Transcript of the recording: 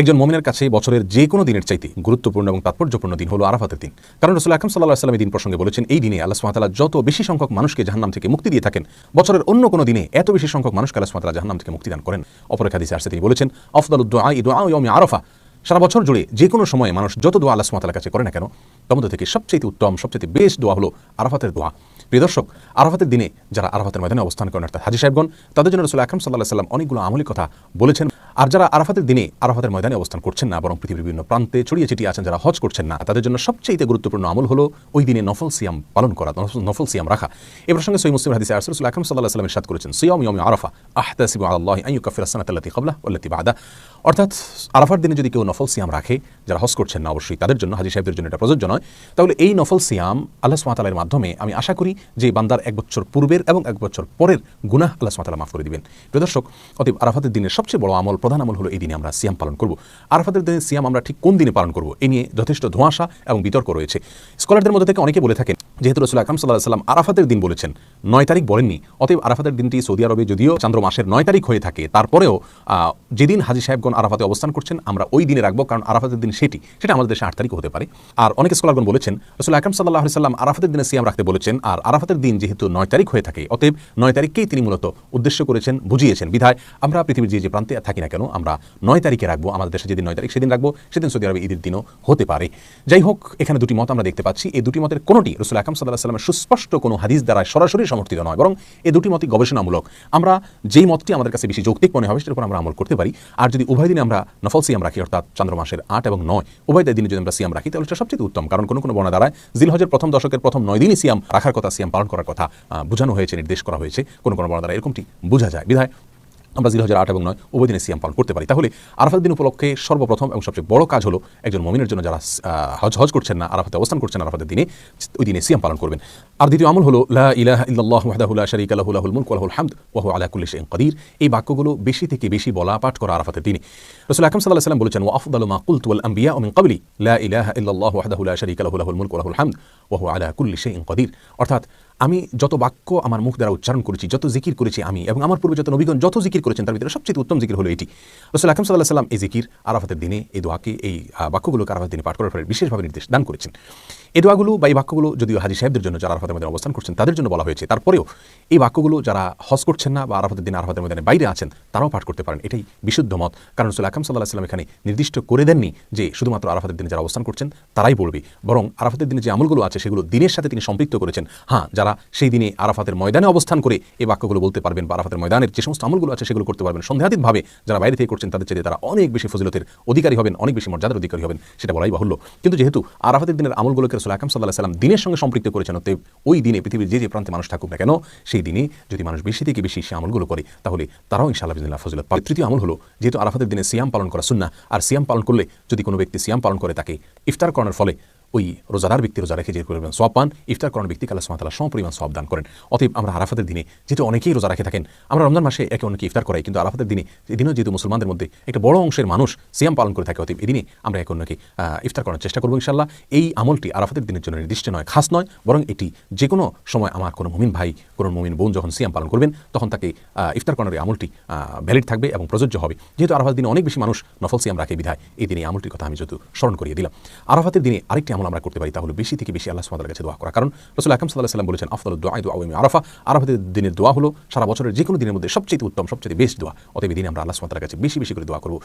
একজন মমিনের কাছে বছরের যে কোনো দিনের চাইতে গুরুত্বপূর্ণ এবং তাৎপর্যপূর্ণ দিন হলো আরাফাতের দিন। কারণ রসুল আকরম সাল্লাহ এই দিন প্রসঙ্গে বলেছেন, এই দিনে আল্লাহ সুমাতালা যত বেশি সংখ্যক মানুষকে জাহান্নাম থেকে মুক্তি দিয়ে থাকেন, বছরের অন্য কোনো দিনে এত বেশি সংখ্যক মানুষকে আল্লাহ সুমাতালা জাহান্নাম থেকে মুক্তিদান করেন। অপরেখা দিতে আসছে, তিনি বলেছেন আফদাল আফদালুদ্দোয়া ইদোয়া ইয়মি আরফা। সারা বছর জুড়ে যে কোনো সময়ে মানুষ যত দোয়া আল্লাহ সুমাতালার কাছে করে না কেন মধ্যে থেকে সবচেয়ে উত্তম সবচেয়ে বেশ দোয়া হলো আরাফাতের দোয়া। প্রিয় দর্শক, আরাফাতের দিনে যারা আরাফাতের ময়দানে অবস্থান করেন, অর্থাৎ হাজি সাহেবগণ, তাদের জন্য রসুল আকরম সাল্লাহ সাল্লাম অনেকগুলো আমলি কথা বলেছেন আর যারা আরাফাতের দিনে আরাফাতের ময়দানে অবস্থান করছেন না, বরং পৃথিবীর বিভিন্ন প্রান্তে ছড়িয়ে ছিটিয়ে আছেন, যারা হজ করছেন না, তাদের জন্য সবচেয়ে গুরুত্বপূর্ণ আমল হলো ওই দিনে নফল সিয়াম পালন করা, নফল- সিয়াম রাখা। এ প্রসঙ্গে সই মুসলিম হাদিসে আসর রসুল আকরম সাল্লাহ সাল্লামের সাদ করেছেন, সিয়াম ইয়ম আরাফা আহতাসিবু আল্লাহ আইয়ু কাফির আসানাত আল্লাতি কবলা ওল্লাতি বাদা অর্থাৎ আরাফার দিনে যদি কেউ নফল সিয়াম রাখে, যারা হজ করছেন না, অবশ্যই তাদের জন্য, হাজি সাহেবদের জন্য এটা প্রযোজ্য নয়। তাহলে এই নফল সিয়াম আল্লাহ সুমাতালের মাধ্যমে আমি আশা করি যে বান্দার এক বছর পূর্বের এবং এক বছর পরের গুনাহ আল্লাহ সুমাতালা মাফ করে দিবেন। প্রিয় দর্শক, অতএব আরাফাতের দিনের সবচেয়ে বড় আমল প্রধান আমল হলো এই দিনে আমরা সিয়াম পালন করব। আরাফাতের দিনে সিয়াম আমরা ঠিক কোন দিনে পালন করব? এ নিয়ে যথেষ্ট ধোঁয়াশা এবং বিতর্ক রয়েছে। স্কলারদের মধ্যে থেকে অনেকে বলে থাকেন যেহেতু রসুল আকরাম সাল্লাহ সাল্লাম আরাফাতের দিন বলেছেন, নয় তারিখ বলেননি। অতএব আরাফাতের দিনটি সৌদি আরবে যদিও চন্দ্র মাসের নয় তারিখ হয়ে থাকে, তারপরেও যেদিন হাজি সাহেবগণ আরাফাতে অবস্থান করছেন, আমরা ওই দিনে রাখব, কারণ আরাফাতের দিন সেটি, সেটা আমাদের দেশে আট তারিখ হতে পারে। আর অনেক স্কলারগণ বলেছেন, রসুল আকরাম সাল্লাহ সাল্লাম আরাফাতের দিনে সিয়াম রাখতে বলেছেন, আর আরাফাতের দিন যেহেতু নয় তারিখ হয়ে থাকে, অতএব নয় তারিখকেই তিনি মূলত উদ্দেশ্য করেছেন, বুঝিয়েছেন। বিধায় আমরা পৃথিবীর যে যে প্রান্তে থাকি না কেন, আমরা নয় তারিখে রাখব, আমাদের দেশে যেদিন নয় তারিখ সেদিন রাখব, সেদিন সৌদি আরবে ঈদের দিনও হতে পারে। যাই হোক, এখানে দুটি মত আমরা দেখতে পাচ্ছি। এই দুটি মতের কোনোটি রসুল আকরাম সাল্লাহ সাল্লামের সুস্পষ্ট কোনো হাদিস দ্বারা সরাসরি সমর্থিত নয়, বরং এই দুটি মতই গবেষণামূলক। আমরা যেই মতটি আমাদের কাছে বেশি যৌক্তিক মনে হবে, সেটার উপর আমরা আমল করতে পারি। আর যদি উভয় দিনে আমরা নফল সিয়াম রাখি, অর্থাৎ চন্দ্র মাসের আট এবং নয়, উভয় দিনে যদি আমরা সিয়াম রাখি, তাহলে সেটা সবচেয়ে উত্তম। কারণ কোনো কোনো বর্ণা দ্বারায় জিলহজের প্রথম দশকের প্রথম নয় দিনই সিয়াম রাখার কথা, সিয়াম পালন করার কথা বোঝানো হয়েছে, নির্দেশ করা হয়েছে। কোনো কোনো বর্ণা দ্বারা এরকমটি বোঝা যায়। বিধায় আমরা জিরো হাজার আট এবং নয় উভয় সিয়াম পালন করতে পারি। তাহলে আরাফাত দিন উপলক্ষে সর্বপ্রথম এবং সবচেয়ে বড় কাজ হলো একজন মমিনের জন্য যারা হজ হজ করছেন না, আরাফাতে অবস্থান করছেন আরাফাতের দিনে, ওই দিনে সিয়াম পালন করবেন। আর দ্বিতীয় আমল হলো কাদির। এই বাক্যগুলো বেশি থেকে বেশি বলা পাঠ করা আরাফাতের দিনে। রাসূল আকরাম সাল্লাল্লাহু ওয়াসাল্লাম বলেছেন, ওয়া আফদালু মা কুলতু ওয়াল আনবিয়া মিন ক্বাবলি, লা ইলাহা ইল্লাল্লাহু ওয়াহদাহু লা শারীকা লাহু মুলকু হামদ আলা কুল্লি শাইইন অর্থাৎ আমি যত বাক্য আমার মুখ দ্বারা উচ্চারণ করেছি, যত জিকির করেছি আমি এবং আমার পূর্বে যত নবীগণ যত জিকির করেছেন তার ভিতরে সবচেয়ে উত্তম জিকির হলো এটি। রসুল আকম সাল্লাহ সাল্লাম এই জিকির আরাফাতের দিনে, এই দোয়াকে, এই বাক্যগুলোকে আরাফাতের দিনে পাঠ করার ফলে বিশেষভাবে নির্দেশ দান করেছেন। এই দোয়াগুলো বা এই বাক্যগুলো যদিও হাজি সাহেবদের জন্য যারা আরাফাতের মধ্যে অবস্থান করছেন, তাদের জন্য বলা হয়েছে। তারপরেও এই বাক্যগুলো যারা হজ করছেন না বা আরাফাতের দিন আরাফাতের মধ্যে বাইরে আছেন, তারাও পাঠ করতে পারেন। এটাই বিশুদ্ধ মত। কারণ রসুল আকরম সাল্লাহ সাল্লাম এখানে নির্দিষ্ট করে দেননি যে শুধুমাত্র আরাফাতের দিনে যারা অবস্থান করছেন, তারাই বলবে বরং আরাফাতের দিনে যে আমলগুলো আছে, সেগুলো দিনের সাথে তিনি সম্পৃক্ত করেছেন। হ্যাঁ যারা সেই দিনে আরাফাতের ময়দানে অবস্থান করে এই বাক্যগুলো বলতে পারবেন বা আরাফাতের ময়দানের যে সমস্ত আমলগুলো আছে, সেগুলো করতে পারবেন। সন্দেহাতীতভাবে যারা বাইরে থেকে করছেন, তাদের চেয়ে তারা অনেক বেশি ফজিলতের অধিকারী হবেন, অনেক বেশি মর্যাদার অধিকারী হবেন, সেটা বলাই বাহুল্য। কিন্তু যেহেতু আরাফাতের দিনের আমলগুলোকে রসুল আকাম সাল্লাহ সাল্লাম দিনের সঙ্গে সম্পৃক্ত করেছেন, অতএব ওই দিনে পৃথিবীর যে যে প্রান্তে মানুষ থাকুক না কেন, সেই দিনে যদি মানুষ বেশি থেকে বেশি সে আমলগুলো করে, তাহলে তারাও ইনশাআল্লাহ বিদিল্লাহ ফজিলত পাবে। তৃতীয় আমল হলো, যেহেতু আরাফাতের দিনে সিয়াম পালন করা সুন্না আর সিয়াম পালন করলে যদি কোনো ব্যক্তি সিয়াম পালন করে, তাকে ইফতার করানোর ফলে ওই রোজাদার ব্যক্তি রোজা রেখে যে পরিমাণ সব পান ইফতার করানোর ব্যক্তি আল্লাহ সুমাতালা সম পরিমাণ সব দান করেন। অতএব আমরা আরাফাতের দিনে যেহেতু অনেকেই রোজা রেখে থাকেন, আমরা রমজান মাসে একে অনেকে ইফতার করাই, কিন্তু আরাফাতের দিনে, এদিনও যেহেতু মুসলমানদের মধ্যে একটা বড় অংশের মানুষ সিয়াম পালন করে থাকে, অতএব এদিনে আমরা একে অন্যকে ইফতার করার চেষ্টা করব ইনশাল্লাহ এই আমলটি আরাফাতের দিনের জন্য নির্দিষ্ট নয়, খাস নয়, বরং এটি যে কোনো সময় আমার কোনো মুমিন ভাই, কোনো মুমিন বোন যখন সিয়াম পালন করবেন, তখন তাকে ইফতার করানোর এই আমলটি ভ্যালিড থাকবে এবং প্রযোজ্য হবে। যেহেতু আরাফাতের দিনে অনেক বেশি মানুষ নফল সিয়াম রাখে বিধায় এই দিনে আমলটির কথা আমি যেহেতু স্মরণ করিয়ে দিলাম। আরাফাতের দিনে আরেকটি আমরা করতে পারি, তাহলে বেশি থেকে বেশি আল্লাহ সুমাদের কাছে দোয়া করা। কারণ রসুল আকাম সাল্লাহ সাল্লাম বলেছেন, আফদল দোয়া দোয়া আরাফা। আরাফাতের দিনের দোয়া হলো সারা বছরের যে কোনো দিনের মধ্যে সবচেয়ে উত্তম সবচেয়ে বেশ দোয়া। অতএব দিন আমরা আল্লাহ সুমাতার কাছে বেশি বেশি করে দোয়া করব।